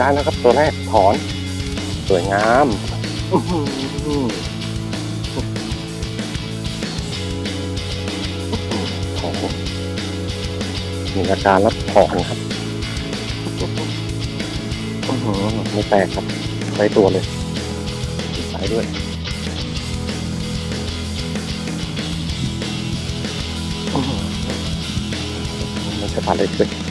ได้แล้วครับตัวแรกถอน สวยงามถอนมีอาการรับถอนครับไม่แตกครับใช้ตัวเลยสายด้วยอื้อหือมันจะผ่านเลยเลย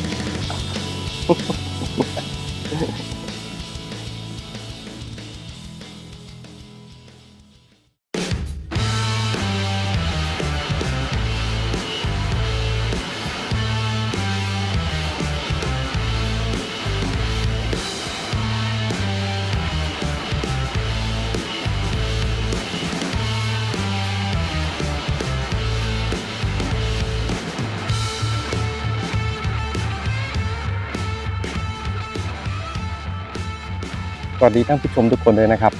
วัสดีท่านผู้ชมทุกคนเลยนะครับ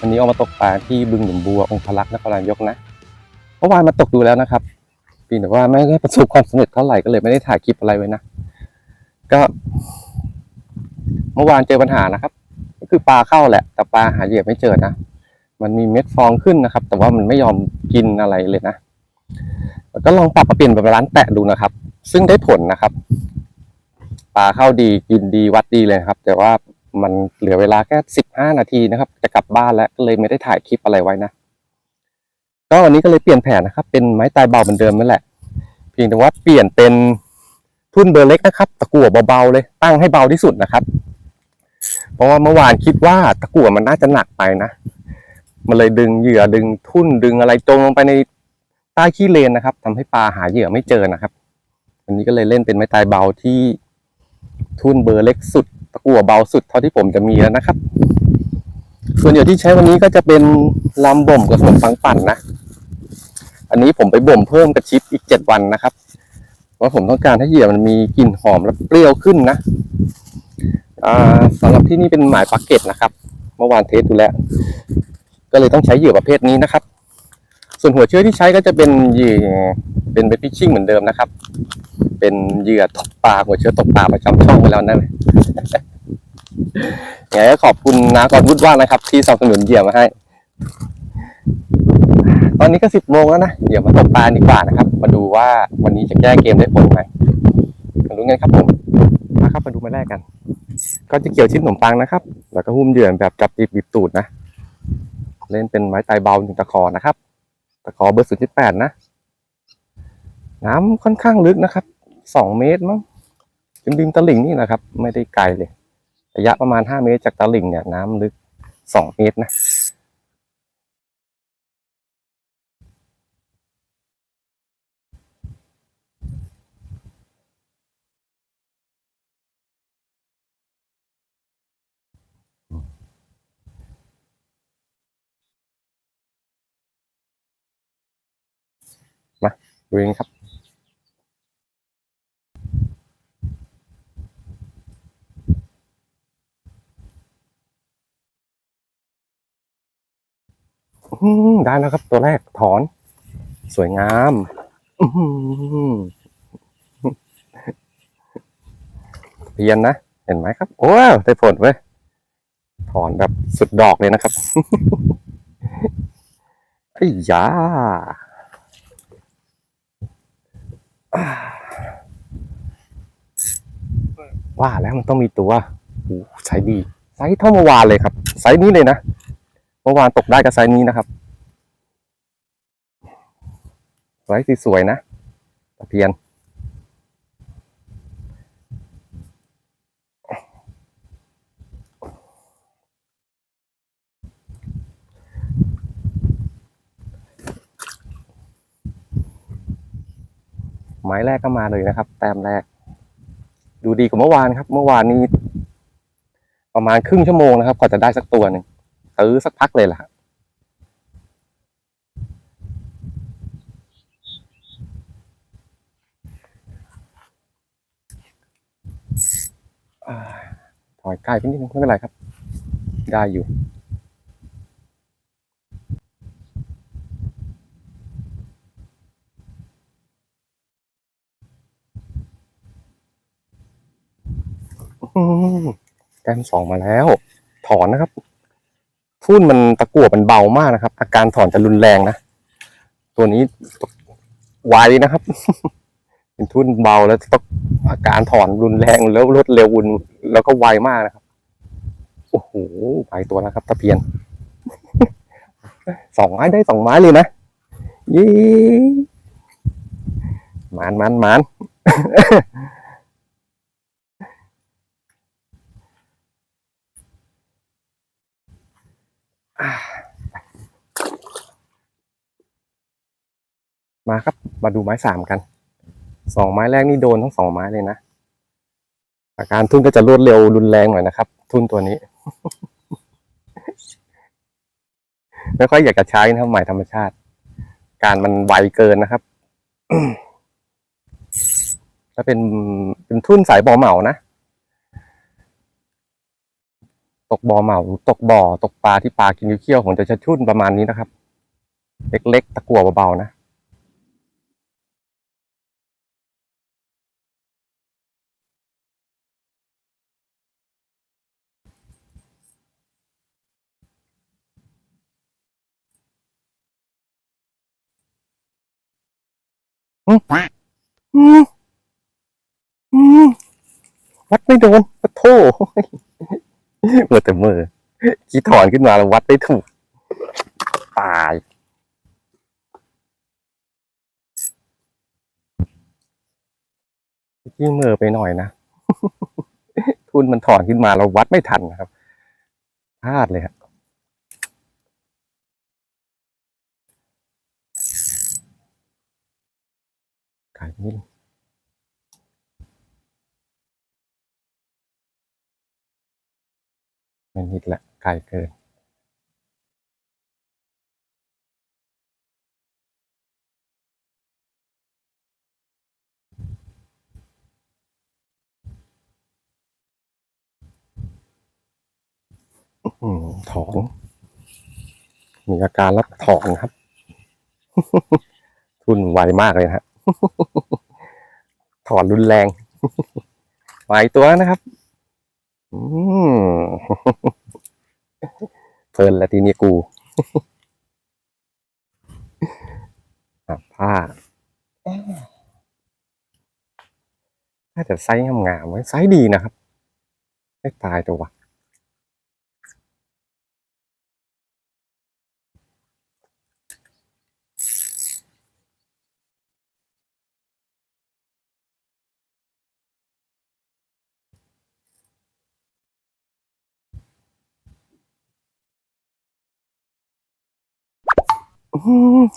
วันนี้ออกมาตกปลาที่บึงหลุมบัวองค์พระลักษณ์นครนายกนะเมื่อวานมาตกดูแล้วนะครับเพียงแต่ว่าไม่ได้ประสบความสำเร็จเท่าไหร่ก็เลยไม่ได้ถ่ายคลิปอะไรไว้นะก็ เมื่อวานเจอปัญหานะครับ ก็คือปลาเข้าแหละ แต่ปลาหาเหยื่อไม่เจอนะมันมีเม็ดฟองขึ้นนะครับ แต่ว่ามันไม่ยอมกินอะไรเลยนะก็ลองปรับมาเปลี่ยนเป็นร้านแตะดูนะครับ ซึ่งได้ผลนะครับปลาเข้าดีกินดีวัดดีเลยครับ แต่ว่า มันเหลือเวลาแค่สิบห้านาทีนะครับ จะกลับบ้านแล้วก็เลยไม่ได้ถ่ายคลิปอะไรไว้นะ ก็วันนี้ก็เลยเปลี่ยนแผนนะครับ เป็นไม้ตายเบาเหมือนเดิมนั่นแหละ เพียงแต่ว่าเปลี่ยนเป็นทุ่นเบอร์เล็กนะครับ ตะกั่วเบาๆเลย ตั้งให้เบาที่สุดนะครับ เพราะว่าเมื่อวานคิดว่าตะกั่วมันน่าจะหนักไปนะ มันเลยดึงเหยื่อดึงทุ่นดึงอะไรจมลงไปในใต้ขี้เลนนะครับทำให้ปลาหาเหยื่อไม่เจอนะครับวันนี้ก็เลยเล่นเป็นไม้ตายเบาที่ทุ่นเบอร์เล็กสุด ตะกั่วเบาสุดเท่าที่ผมจะมีแล้วนะครับ ส่วนเหยื่อที่ใช้วันนี้ก็จะเป็นลำบ่มกับขนมปังปั่นนะ อันนี้ผมไปบ่มเพิ่มกระชิปอีกเจ็ดวันนะครับเพราะผมต้องการให้เหยื่อมันมีกลิ่นหอมและเปรี้ยวขึ้นนะอ่าสำหรับที่นี่เป็นหมายปักเก็ตนะครับ เมื่อวานเทสดูแล้ว ก็เลยต้องใช้เหยื่อประเภทนี้นะครับ ส่วนหัวเชื้อที่ใช้ก็จะเป็นเหยื่อเป็นเบฟิชชิ่งเหมือนเดิมนะครับ เป็นเหยื่อตกปลาหัวเชื้อตกปลาประจำช่องไปแล้วนั่นยังไงก็ขอบคุณนากรวุฒิว่างนะครับ ที่สนับสนุนเหยื่อมาให้ ตอนนี้ก็สิบโมงแล้วนะเดี๋ยวมาตกปลาดีกว่านะครับ มาดูว่าวันนี้จะแก้เกมได้ผลไหมมาดูกันครับผมมาครับมาดูมาแรกกัน ก็จะเกี่ยวชิ้นขนมปังนะครับ แล้วก็หุ้มเหยื่อแบบจับจีบบีบตูดนะ เล่นเป็นไม้ตายเบาหนึ่งตะขอนะครับ ตะขอเบอร์ศูนย์จุดแปดนะ น้ำค่อนข้างลึกนะครับสองเมตรมั้งริมริมตลิ่งนี่นะครับ ไม่ได้ไกลเลย ระยะประมาณห้าเมตรจากตลิ่งเนี่ยน้ำลึกสองเมตรนะ ดูเองครับ ได้แล้วครับตัวแรกถอน สวยงามเพียนนะ เห็นไหมครับ โอ้ได้ผลเว้ยถอนแบบสุดดอกเลยนะครับไอ้ยา ว่าแล้วมันต้องมีตัวโอ้ไซส์ดีไซส์เท่าเมื่อวานเลยครับไซส์นี้เลยนะเมื่อวานตกได้กับไซส์นี้นะครับไซส์สวยๆนะตะเพียนไม้แรกก็มาเลยนะครับ แต้มแรก ดูดีกว่าเมื่อวานครับ เมื่อวานนี้ ประมาณครึ่งชั่วโมงนะครับกว่าจะได้สักตัวหนึ่งซื้อสักพักเลยล่ะถอยใกล้ไปนิดนึงไม่เป็นไรครับ ได้อยู่ แต้มสองมาแล้ว ถอนนะครับทุ่นมันตะกั่วมันเบามากนะครับ อาการถอนจะรุนแรงนะ ตัวนี้ไวนะครับ เป็นทุ่นเบาแล้วต้องอาการถอนรุนแรงแล้วรวดเร็ววุ่นแล้วก็ไวมากนะครับ โอ้โหไปตัวแล้วครับตะเพียน สองไม้ได้สองไม้เลยนะยี่มานมานมาน มาครับ มาดูไม้สามกัน สองไม้แรกนี่โดนทั้งสองไม้เลยนะ อาการทุ่นก็จะรวดเร็วรุนแรงหน่อยนะครับ ทุ่นตัวนี้ ไม่ค่อยอยากจะใช้นะครับหมายธรรมชาติ การมันไวเกินนะครับถ้าเป็นเป็นทุ่นสายบ่อเหมานะ ตกบ่อเหมาตกบ่อตกปลาที่ปลากินเคี้ยวผมจะจะทุ่นประมาณนี้นะครับ เล็กๆตะกั่วเบาๆนะอืมอืมวัดไม่โดนปะโถ เมื่อแต่มือขี้ถอนขึ้นมาแล้ววัดไม่ถูก ตายยิ่งมือไปหน่อยนะ ทุนมันถอนขึ้นมาเราวัดไม่ทันนะครับพลาดเลยครับไก่นิ่ ไม่นิดละไก่เกินถอน มีอาการรับถอนครับ ทุนไวมากเลยนะฮะ ถอนรุนแรงไวตัวนะครับ เพลินละทีนี้กูผ้าถ้าจะไซส์งามๆไว้ไซส์ดีนะครับ ไม่ตายตัว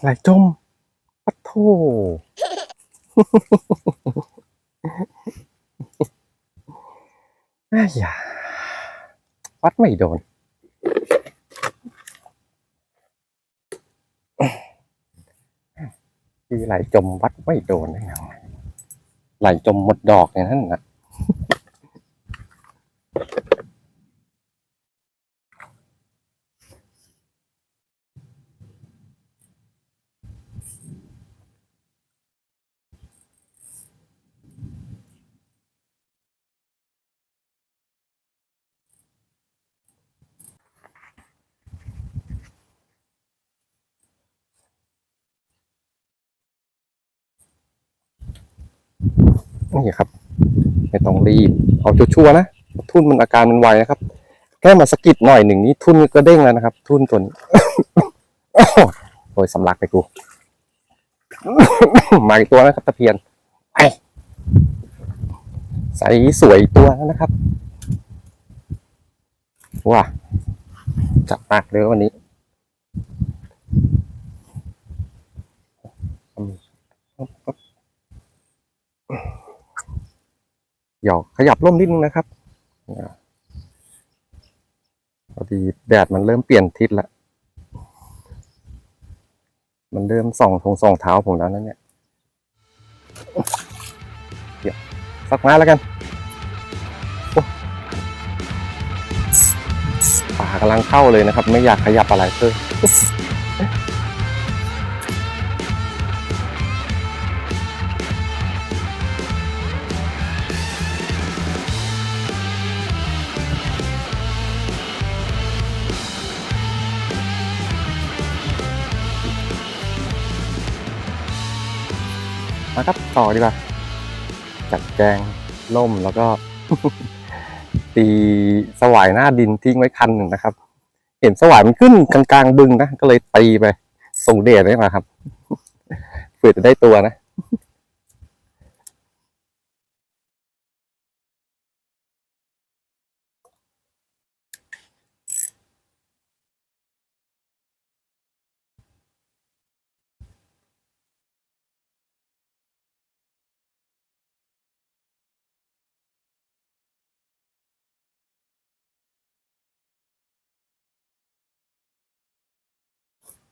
ไหลจมปัดโทอ้ยาวัดไม่โดน คือไหลจมวัดไม่โดนได้ยังไงไหลจมหมดดอกอย่างนั้นนะ นี่ครับ ไม่ต้องรีบ เอาชัวร์นะ ทุ่นมันอาการมันไวนะครับ แค่มาสกิดหน่อยหนึ่งนี้ทุ่นก็เด้งแล้วนะครับ ทุ่นตัวนี้โอ้ยสำลักไปกูมาอีกตัวนะครับตะเพียนไอใสสวยตัวนะครับว้าจับมากเลยวันนี้ี๋ยวขยับร่มนิดนึงนะครับอ่าพอดีแดดมันเริ่มเปลี่ยนทิศแล้วมันเริ่มส่องทงส่องเท้าผมแล้วนั่นเนี่ยเดี๋ยวสักม้แล้วกันป่ากำลังเข้าเลยนะครับ ไม่อยากขยับอะไรเพิ่ม ต่อดีกว่า จัดแจงล่มแล้วก็ ตีสวายหน้าดินทิ้งไว้คันหนึ่งนะครับ เห็นสวายมันขึ้นกลางๆบึงนะก็เลยตีไปส่งเดชได้มาครับเผื่อจะได้ตัวนะ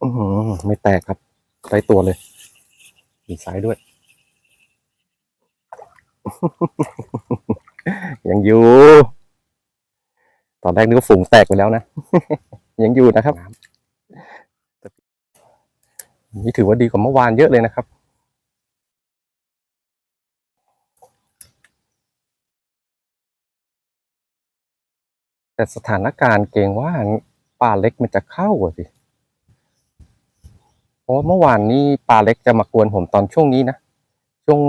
อือหือไม่แตกครับได้ตัวเลยมีซ้ายด้วย ยังอยู่ ตอนแรกนึกว่าฝูงแตกไปแล้วนะ ยังอยู่นะครับนี่ถือว่าดีกว่าเมื่อวานเยอะเลยนะครับแต่สถานการณ์เกรงว่าป่าเล็กมันจะเข้าอะสิ เพราะเมื่อวานนี้ปลาเล็กจะมากวนผมตอนช่วงนี้นะช่วง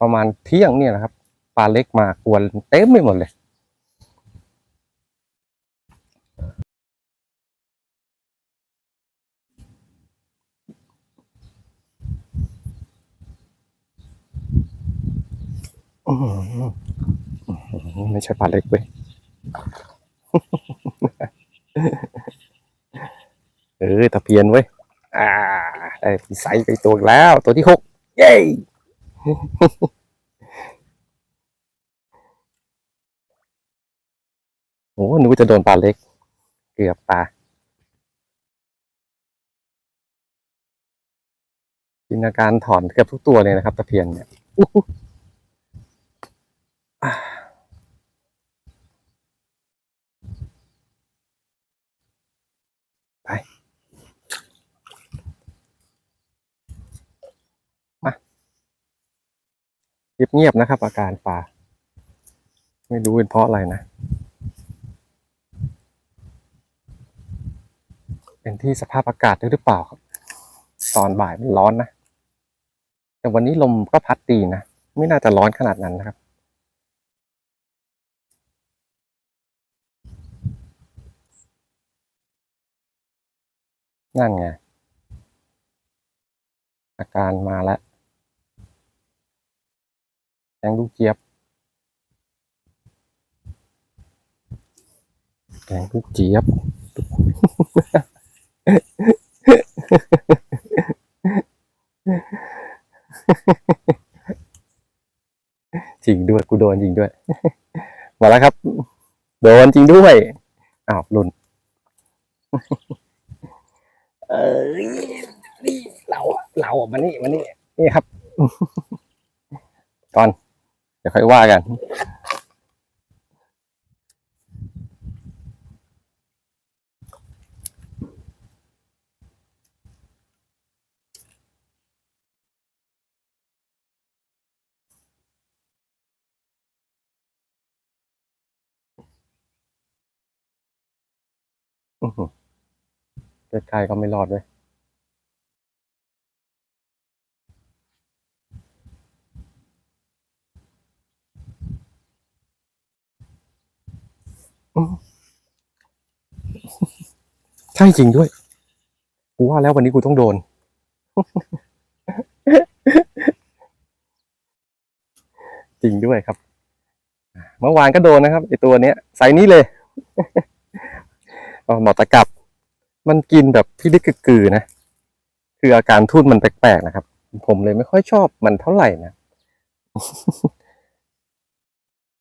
ประมาณเที่ยงเนี่ยนะครับปลาเล็กมากวนเต็มไปหมดเลยอื้อหืออื้อหือไม่ใช่ปลาเล็กเว้ยเออตะเพียนเว้ย ได้ไซส์ไปตัวแล้ว ตัวที่หกเย้โอ้หนูจะโดนปลาเล็ก เกือบปลาจินตนาการถอนเกือบทุกตัวเลยนะครับตะเพียนเนี่ยอู้หูอ่าไป มา เงียบๆนะครับ อาการปลาไม่รู้เป็นเพราะอะไรนะ เป็นที่สภาพอากาศด้วยหรือเปล่าครับ ตอนบ่ายมันร้อนนะ แต่วันนี้ลมก็พัดดีนะ ไม่น่าจะร้อนขนาดนั้นนะครับ นั่นไง อาการมาแล้ว งลูกเจี๊ยบ แกงลูกเจี๊ยบ จริงด้วย กูโดนจริงด้วย มาแล้วครับ โดนจริงด้วย อ้าวหลุนเอ้ยนี่เราอะเราอะมานี่มานี่นี่ครับ ก่อนเดี๋ยวค่อยว่ากัน ใกล้ๆก็ไม่รอดเลย ใช่จริงด้วย กูว่าแล้ววันนี้กูต้องโดน จริงด้วยครับ เมื่อวานก็โดนนะครับไอตัวเนี้ยไซส์นี้เลยเอหมอตะกลับ มันกินแบบพี่ลึกกึกนะ คืออาการทุ่นมันแปลกๆนะครับ ผมเลยไม่ค่อยชอบมันเท่าไหร่นะ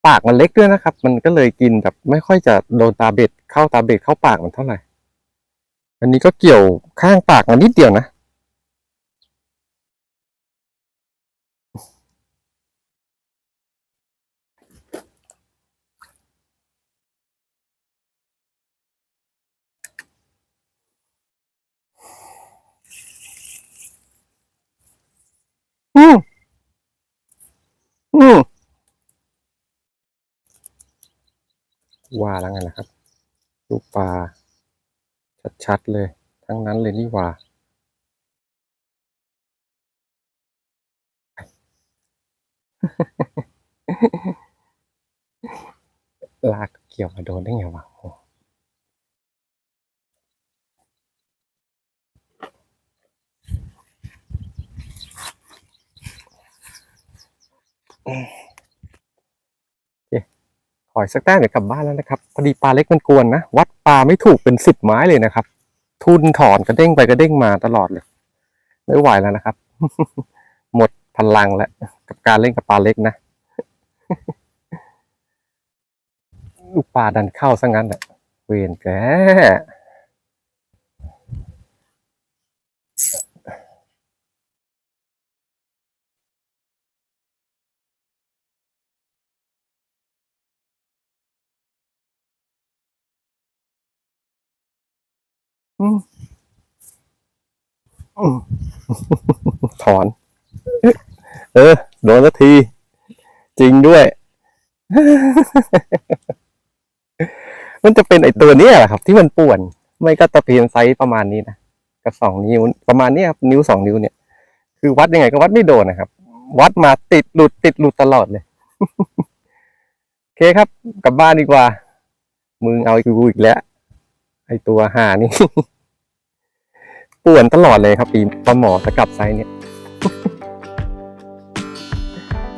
ปากมันเล็กด้วยนะครับ มันก็เลยกินแบบไม่ค่อยจะโดนตาเบ็ดเข้าตาเบ็ดเข้าปากมันเท่าไหร่ อันนี้ก็เกี่ยวข้างปากมันนิดเดียวนะ อืมอืม ว่าแล้วไงนะครับ ลูกปลาชัดๆเลย ทั้งนั้นเลยนี่ว่าลากเกี่ยวมาโดนได้ไงวะอ้โอเค ขออีกสักแต้มเดี๋ยวกลับบ้านแล้วนะครับ พอดีปลาเล็กมันกวนนะ วัดปลาไม่ถูกเป็นสิบไม้เลยนะครับ ทุนถอนกระเด้งไปกระเด้งมาตลอดเลย ไม่ไหวแล้วนะครับ หมดพลังแล้วกับการเล่นกับปลาเล็กนะลูกปลาดันเข้าซะงั้นแหละเวรแก ถอน เออ โดนสักที จริงด้วย มันจะเป็นไอตัวเนี้ยแหละครับ ที่มันป่วน ไม่ก็ตะเพียนไซส์ประมาณนี้นะกับสองนิ้วประมาณนี้ครับนิ้วสองนิ้วเนี่ย คือวัดยังไงก็วัดไม่โดนนะครับ วัดมาติดหลุดติดหลุดตลอดเลยโอเคครับ กลับบ้านดีกว่า มึงเอาอีกกูอีกแล้ว ไอตัวห่านี่ ป่วนตลอดเลยครับปีปลาหมอตะกลับไซส์เนี่ย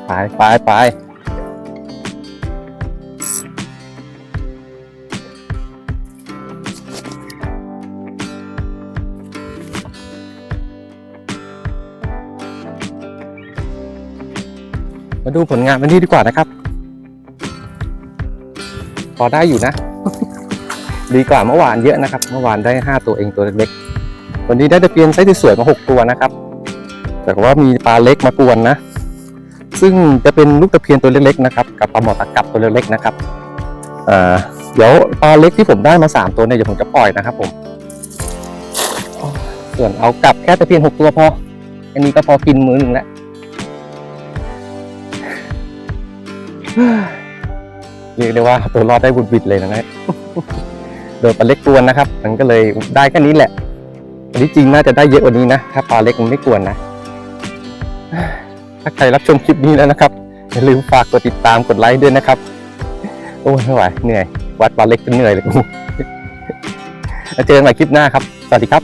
ไปไปไปมาดูผลงานวันนี้ดีกว่านะครับ พอได้อยู่นะ ดีกว่าเมื่อวานเยอะนะครับ เมื่อวานได้ห้าตัวเองตัวเล็ก วันนี้ได้ตะเพียนไซส์สวยๆมาหกตัวนะครับ แต่ว่ามีปลาเล็กมากวนนะ ซึ่งจะเป็นลูกตะเพียนตัวเล็กๆนะครับ กับปลาหมอตะกับตัวเล็กๆนะครับเดี๋ยวปลาเล็กที่ผมได้มาสามตัวเนี่ยเดี๋ยวผมจะปล่อยนะครับ ผม ส่วนเอากลับแค่ตะเพียนหกตัวพอ อันนี้ก็พอกินมื้อหนึ่งแล้วเรียกได้ว่าตัวรอดได้บุดบิดเลยนะเนี่ยโดนปลาเล็กกวนนะครับ มันก็เลยได้แค่นี้แหละ อันนี้จริงน่าจะได้เยอะกว่านี้นะ ถ้าปลาเล็กมันไม่กวนนะ ถ้าใครรับชมคลิปนี้แล้วนะครับ อย่าลืมฝากกดติดตามกดไลค์ด้วยนะครับ โอ้ยไม่ไหวเหนื่อย วัดปลาเล็กจนเหนื่อยเลยกูเจอกันใหม่คลิปหน้าครับ สวัสดีครับ